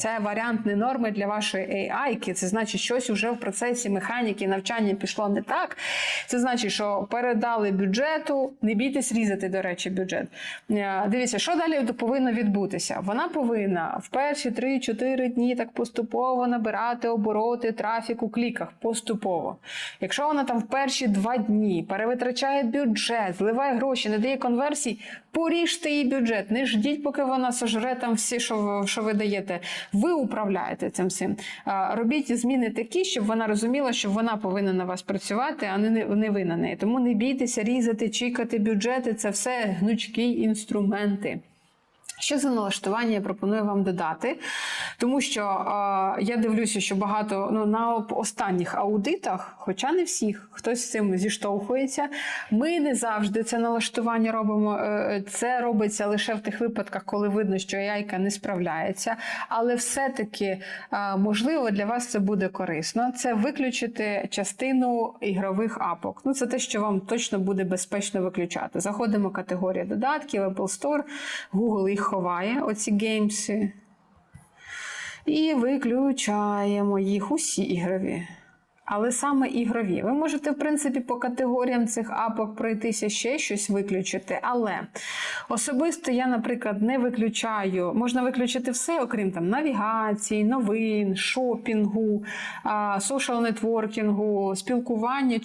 Це варіантні норми для вашої AI, це значить, щось вже в процесі механіки навчання пішло не так. Це значить, що передали бюджету, не бійтесь різати, до речі, бюджет. Е, Дивіться, що далі повинно відбутися? Вона повинна в перші 3-4 дні так поступово набирати обороти, трафік у кліках поступово. Якщо вона там в перші два дні перевитрачає бюджет, зливає гроші, не дає конверсій, поріжте її бюджет. Не ждіть, поки вона сожре там всі, що ви даєте. Ви управляєте цим всім. Робіть зміни такі, щоб вона розуміла, що вона повинна на вас працювати, а не, не ви на неї. Тому не бійтеся різати, чікати бюджети. Це все гнучкі інструменти. Що за налаштування я пропоную вам додати, тому що е, я дивлюся, що багато ну на останніх аудитах, хоча не всіх, хтось з цим зіштовхується. Ми не завжди це налаштування робимо. е, Це робиться лише в тих випадках, коли видно, що яйка не справляється. Але все-таки е, можливо для вас це буде корисно. Це виключити частину ігрових апок. Ну це те, що вам точно буде безпечно виключати. Заходимо в категорію додатків, Apple Store, Google їх ховає, оці геймси. І виключаємо їх усі ігрові. Але саме ігрові. Ви можете, в принципі, по категоріям цих апок пройтися ще щось виключити. Але особисто я, наприклад, не виключаю. Можна виключити все, окрім там навігації, новин, шопінгу, а, нетворкінгу спілкування